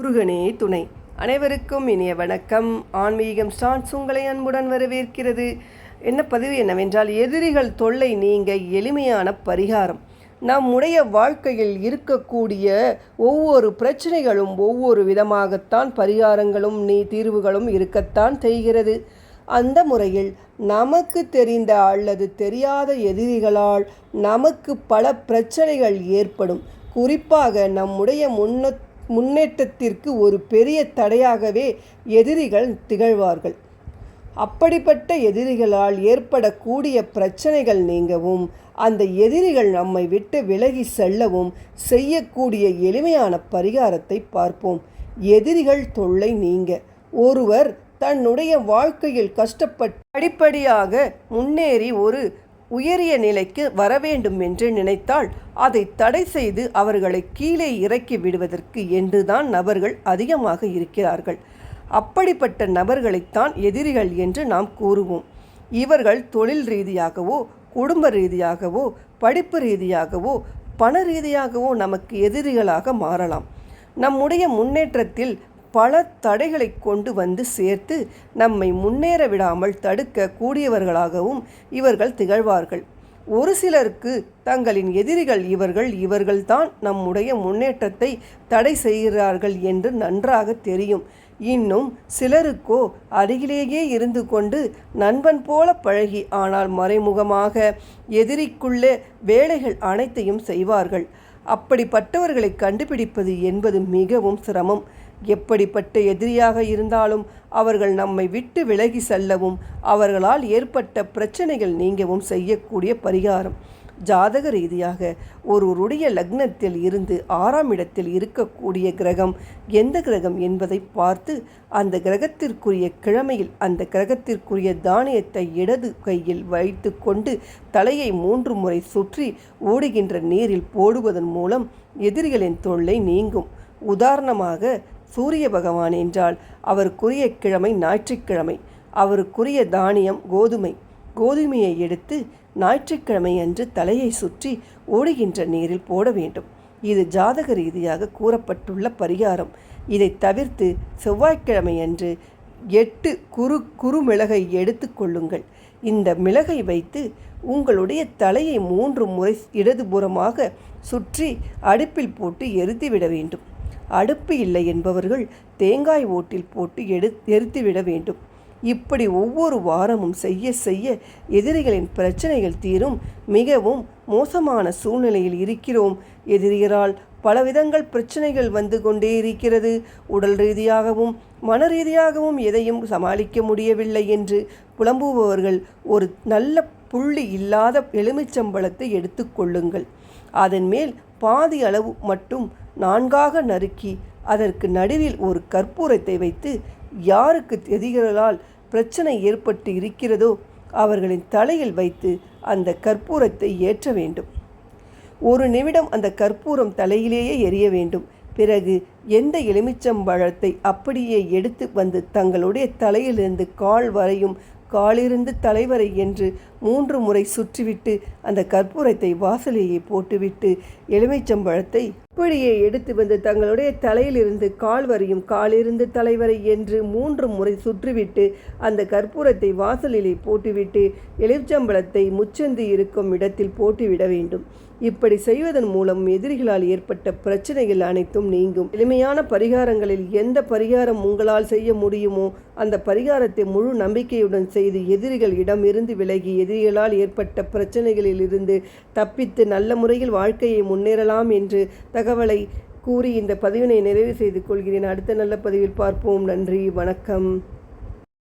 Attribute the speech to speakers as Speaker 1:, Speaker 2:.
Speaker 1: முருகனே துணை. அனைவருக்கும் இனிய வணக்கம். ஆன்மீகம் ஸ்டான்ஸ் உங்களை அன்புடன் வரவேற்கிறது. என்ன பதிவு என்னவென்றால் எதிரிகள் தொல்லை நீங்க எளிமையான பரிகாரம். நம்முடைய வாழ்க்கையில் இருக்கக்கூடிய ஒவ்வொரு பிரச்சனைகளும் ஒவ்வொரு விதமாகத்தான் பரிகாரங்களும் நீ தீர்வுகளும் இருக்கத்தான் செய்கிறது. அந்த முறையில் நமக்கு தெரிந்த அல்லது தெரியாத எதிரிகளால் நமக்கு பல பிரச்சனைகள் ஏற்படும். குறிப்பாக நம்முடைய முன்ன முன்னேற்றத்திற்கு ஒரு பெரிய தடையாகவே எதிரிகள் திகழ்வார்கள். அப்படிப்பட்ட எதிரிகளால் ஏற்படக்கூடிய பிரச்சனைகள் நீங்கவும் அந்த எதிரிகள் நம்மை விட்டு விலகி செல்லவும் செய்யக்கூடிய எளிமையான பரிகாரத்தை பார்ப்போம். எதிரிகள் தொல்லை நீங்க. ஒருவர் தன்னுடைய வாழ்க்கையில் கஷ்டப்பட்டு படிப்படியாக முன்னேறி ஒரு உயரிய நிலைக்கு வர வேண்டும் என்று நினைத்தால் அதை தடை செய்து அவர்களை கீழே இறக்கி விடுவதற்கு என்றுதான் நபர்கள் அதிகமாக இருக்கிறார்கள். அப்படிப்பட்ட நபர்களைத்தான் எதிரிகள் என்று நாம் கூறுவோம். இவர்கள் தொழில் ரீதியாகவோ குடும்ப ரீதியாகவோ படிப்பு ரீதியாகவோ பண ரீதியாகவோ நமக்கு எதிரிகளாக மாறலாம். நம்முடைய முன்னேற்றத்தில் பல தடைகளை கொண்டு வந்து சேர்த்து நம்மை முன்னேற விடாமல் தடுக்க கூடியவர்களாகவும் இவர்கள் திகழ்வார்கள். ஒரு சிலருக்கு தங்களின் எதிரிகள் இவர்கள் இவர்கள்தான் நம்முடைய முன்னேற்றத்தை தடை செய்கிறார்கள் என்று நன்றாக தெரியும். இன்னும் சிலருக்கோ அருகிலேயே இருந்து கொண்டு நண்பன் போல பழகி ஆனால் மறைமுகமாக எதிரிக்குள்ளே வேலைகள் அனைத்தையும் செய்வார்கள். அப்படிப்பட்டவர்களை கண்டுபிடிப்பது என்பது மிகவும் சிரமம். எப்படிப்பட்ட எதிரியாக இருந்தாலும் அவர்கள் நம்மை விட்டு விலகி செல்லவும் அவர்களால் ஏற்பட்ட பிரச்சனைகள் நீங்கவும் செய்யக்கூடிய பரிகாரம். ஜாதக ரீதியாக ஒருவருடைய லக்னத்தில் இருந்து ஆறாம் இடத்தில் இருக்கக்கூடிய கிரகம் எந்த கிரகம் என்பதை பார்த்து அந்த கிரகத்திற்குரிய கிழமையில் அந்த கிரகத்திற்குரிய தானியத்தை இடது கையில் வைத்து கொண்டு தலையை மூன்று முறை சுற்றி ஓடுகின்ற நீரில் போடுவதன் மூலம் எதிரிகளின் தொல்லை நீங்கும். உதாரணமாக சூரிய பகவான் என்றால் அவருக்குரிய கிழமை ஞாயிற்றுக்கிழமை. அவருக்குரிய தானியம் கோதுமை. கோதுமையை எடுத்து ஞாயிற்றுக்கிழமை அன்று தலையை சுற்றி ஓடுகின்ற நீரில் போட வேண்டும். இது ஜாதக ரீதியாக கூறப்பட்டுள்ள பரிகாரம். இதை தவிர்த்து செவ்வாய்க்கிழமை அன்று எட்டு குறு குறுமிளகை எடுத்து கொள்ளுங்கள். இந்த மிளகை வைத்து உங்களுடைய தலையை மூன்று முறை இடதுபுறமாக சுற்றி அடுப்பில் போட்டு எரித்துவிட வேண்டும். அடுப்பு இல்லை என்பவர்கள் தேங்காய் ஓட்டில் போட்டு எடு எரித்துவிட வேண்டும். இப்படி ஒவ்வொரு வாரமும் செய்ய செய்ய எதிரிகளின் பிரச்சனைகள் தீரும். மிகவும் மோசமான சூழ்நிலையில் இருக்கிறோம். எதிரிகளால் பலவிதங்கள் பிரச்சனைகள் வந்து கொண்டே இருக்கிறது. உடல் ரீதியாகவும் மன ரீதியாகவும் எதையும் சமாளிக்க முடியவில்லை என்று புலம்புபவர்கள் ஒரு நல்ல புள்ளி இல்லாத எலுமிச்சம்பழத்தை எடுத்துக்கொள்ளுங்கள் அதன் மேல் பாதி அளவு மட்டும் நான்காக நறுக்கி அதற்கு நடுவில் ஒரு கற்பூரத்தை வைத்து யாருக்கு எதிரிகளால் பிரச்சனை ஏற்பட்டு இருக்கிறதோ அவர்களின் தலையில் வைத்து அந்த கற்பூரத்தை ஏற்ற வேண்டும். ஒரு நிமிடம் அந்த கற்பூரம் தலையிலேயே எரிய வேண்டும். பிறகு எந்த எலுமிச்சம்பழத்தை அப்படியே எடுத்து வந்து தங்களுடைய தலையிலிருந்து கால் வரையும் காலிருந்து தலைவரை என்று மூன்று முறை சுற்றிவிட்டு அந்த கற்பூரத்தை வாசலையே போட்டுவிட்டு எலுமிச்சம்பழத்தை அப்படியே எடுத்து வந்து தங்களுடைய தலையிலிருந்து கால் வரையும் காலிருந்து தலைவரை என்று மூன்று முறை சுற்றிவிட்டு அந்த கற்பூரத்தை வாசலிலே போட்டுவிட்டு எலுமிச்சம்பழத்தை முச்சந்து இருக்கும் இடத்தில் போட்டுவிட வேண்டும். இப்படி செய்வதன் மூலம் எதிரிகளால் ஏற்பட்ட பிரச்சனைகள் அனைத்தும் நீங்கும். எளிமையான பரிகாரங்களில் எந்த பரிகாரம் உங்களால் செய்ய முடியுமோ அந்த பரிகாரத்தை முழு நம்பிக்கையுடன் செய்து எதிரிகள் இடமிருந்து விலகி எதிரிகளால் ஏற்பட்ட பிரச்சனைகளிலிருந்து தப்பித்து நல்ல முறையில் வாழ்க்கையை முன்னேறலாம் என்று தகவலை கூறி இந்த பதிவினை நிறைவு செய்து கொள்கிறேன். அடுத்த நல்ல பதிவில் பார்ப்போம். நன்றி. வணக்கம்.